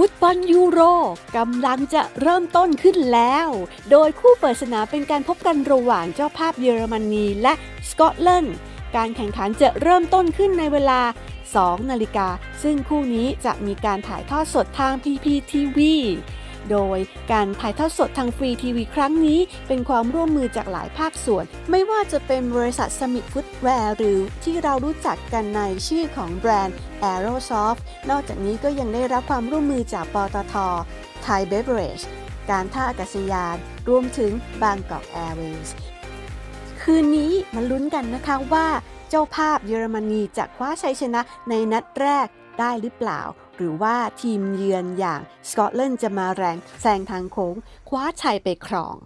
ฟุตบอลยูโรกำลังจะเริ่มต้นขึ้นแล้ว โดยคู่เปิดสนามเป็นการพบกันระหว่างเจ้าภาพเยอรมนีและสกอตแลนด์ การแข่งขันจะเริ่มต้นขึ้นในเวลา 2 นาฬิกา ซึ่งคู่นี้จะมีการถ่ายทอดสดทาง PPTV โดยการถ่ายทอดสดทางฟรีทีวีครั้งนี้ เป็นความร่วมมือจากหลายภาคส่วน ไม่ว่าจะเป็นบริษัทสมิธฟุตแวร์หรือที่เรารู้จักกันในชื่อของแบรนด์ Aerosoft นอกจากนี้ก็ยังได้รับความร่วมมือจากปตท Thai Beverage การท่าอากาศยาน รวมถึงบางกอกแอร์เวย์ คืนนี้มาลุ้นกันนะคะว่าเจ้าภาพเยอรมนีจะคว้าชัยชนะในนัดแรกได้หรือเปล่า หรือว่าทีมเยือนอย่างสกอตแลนด์จะมาแรงแซงทางโค้ง คว้าชัยไปครอง